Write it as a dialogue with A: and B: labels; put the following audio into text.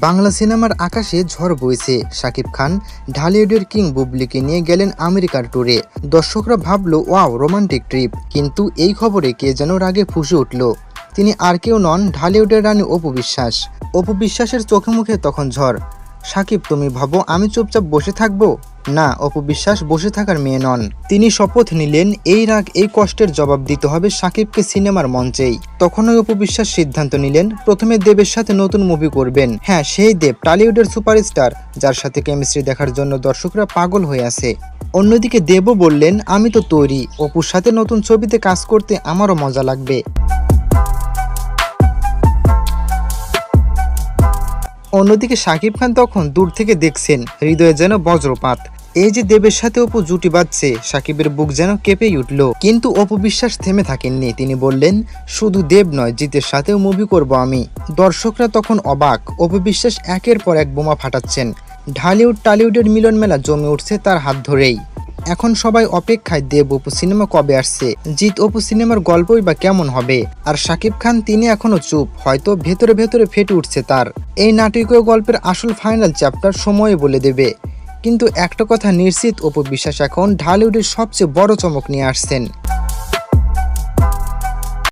A: বাংলা সিনেমার আকাশে ঝড় বইছে। শাকিব খান ঢালিউডের কিং বুবলিকে নিয়ে গেলেন আমেরিকার ট্যুরে। দর্শকরা ভাবল, ওয়াও, রোমান্টিক ট্রিপ। কিন্তু এই খবরে কে যেন রাগে ফুসে উঠল। তিনি আর কেউ নন ঢালিউডের রানী অপু বিশ্বাস। অপু বিশ্বাসের চোখে মুখে তখন ঝড়। সাকিব, তুমি ভাবো আমি চুপচাপ বসে থাকব? না, অপু বিশ্বাস, বসে থাকার মেয়ে নন। তিনি শপথ নিলেন, এই রাগ, এই কষ্টের জবাব দিতে হবে সাকিবকে সিনেমার মঞ্চেই। তখনই অপু বিশ্বাস সিদ্ধান্ত নিলেন, প্রথমে দেবের সাথে নতুন মুভি করবেন। হ্যাঁ সেই দেব, টলিউডের সুপারস্টার, যার সাথে কেমিস্ট্রি দেখার জন্য দর্শকরা পাগল হয়ে আছে। অন্যদিকে দেবও বললেন, আমি তো তৈরি, অপুর সাথে নতুন ছবিতে কাজ করতে আমারও মজা লাগবে। অন্যদিকে শাকিব খান তখন দূর থেকে দেখছেন, হৃদয়ে যেন বজ্রপাত। এই যে দেবের সাথে অপু জুটি বাঁধছে, সাকিবের বুক যেন কেঁপেই উঠল। কিন্তু অপু বিশ্বাস থেমে থাকেননি। তিনি বললেন, শুধু দেব নয়, জিতের সাথেও মুভি করব আমি। দর্শকরা তখন অবাক। অপু বিশ্বাস একের পর এক বোমা ফাটাচ্ছেন। ঢালিউড টালিউডের মিলন মেলা জমে উঠছে তার হাত ধরেই। এখন সবাই অপেক্ষায় দেব অপু সিনেমা কবে আসছে। জিৎ, অপু সিনেমার গল্পই বা কেমন হবে? আর শাকিব খান, তিনি এখনও চুপ, হয়তো ভেতরে ভেতরে ফেটে উঠছে তার। এই নাটকীয় গল্পের আসল ফাইনাল চ্যাপ্টার সময়ে বলে দেবে। কিন্তু একটা কথা নিশ্চিত, অপু বিশ্বাস এখন ঢালিউডের সবচেয়ে বড় চমক নিয়ে আসছেন।